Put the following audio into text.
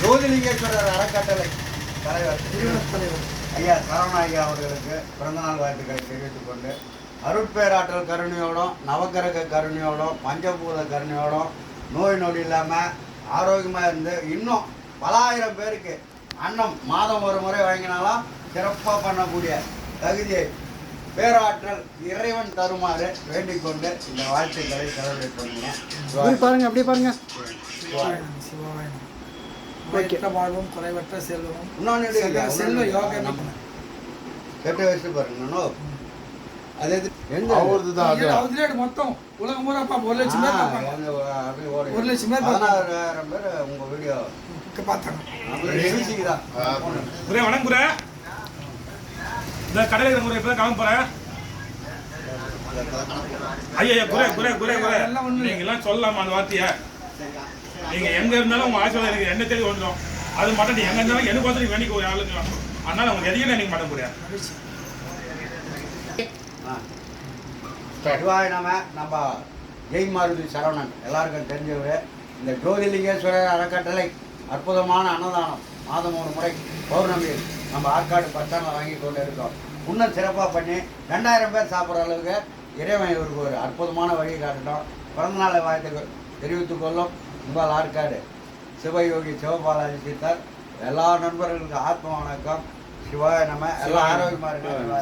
ஜோதிலிங்கேஸ்வரர் அறக்கட்டளை தலைவர் ஐயா சரவண ஐயா அவர்களுக்கு பிறந்தநாள் வாழ்த்துக்களை தெரிவித்துக் கொண்டு அருட்பேராற்றல் கருணையோடும் நவக்கிரக கருணையோடும் பஞ்சபூத கருணையோடும் நோய் நொடி இல்லாமல் ஆரோக்கியமாக இருந்து இன்னும் பலாயிரம் பேருக்கு அன்னம் மாதம் ஒரு முறை வழங்கினாலும் சிறப்பாக பண்ணக்கூடிய தகுதியை பேராற்றல் இறைவன் தருமாறு வேண்டிக் கொண்டு இந்த வாழ்த்துக்களை செலவிட்டு பாருங்க அப்படியே பாருங்க. பண்ணுங்க சிவாய குறைவற்ற வாழ்வும் குறைவற்ற செல்வமும் இன்னொன்று செல்வ யோகம் கெட்ட வயசு பாருங்க அது எது எந்த அவரது தான் அது. அவதிலேடு மொத்தம். உலகம் பூரா ஒரு லட்சம் பேர் பார்ப்பாங்க எங்க. ஒரு லட்சம் பேர் பார்ப்பாங்க. பதினாறாயிரம் பேர் உங்க வீடியோ. பார்த்தாங்க வணக்கம் குரே. இந்த கடையில் இருக்கிற குரே இப்போ தான் கிளம்ப போகிறேன் ஐயா குரே குரே குரே குரே. அதெல்லாம் ஒண்ணும் இல்ல. நீங்க எல்லாம் சொல்லலாமா அந்த வார்த்தையை? நீங்க எங்கே இருந்தாலும் உங்கள் ஆசீர்வாதம் எனக்கு என்ன தேடி வந்துடும் அது மட்டும் நீ இருந்தாலும் எனக்கு வந்து வேண்டிக்க ஒரு ஆளுங்க அதனால உங்களுக்கு எதையும் நீங்கள் பண்ண முடியாது. மகிழ்ச்சி நம்ம நம்ம ஜெய் மாருதி சரவணன். எல்லாருக்கும் தெரிஞ்சவர். இந்த ஜோதிலிங்கேஸ்வரர் அறக்கட்டளை அற்புதமான அன்னதானம். மாதம் ஒரு முறை பௌர்ணமி நம்ம ஆற்காடு பஸ்டாண்டில் வாங்கி கொண்டு இருக்கோம். இன்னும் சிறப்பாக பண்ணி ரெண்டாயிரம் பேர் சாப்பிட்ற அளவுக்கு இறைவன் இவருக்கு ஒரு அற்புதமான வழியை காட்டட்டும். பிறந்தநாளை வாழ்த்துக்கள் தெரிவித்துக்கொள்ளும் உங்கள் ஆற்காடு. சிவயோகி சிவபாலாஜி சித்தர். எல்லா நண்பர்களுக்கும் ஆத்ம வணக்கம். சிவாய நம்ம எல்லாம் ஆரோக்கியமாக இருக்காங்க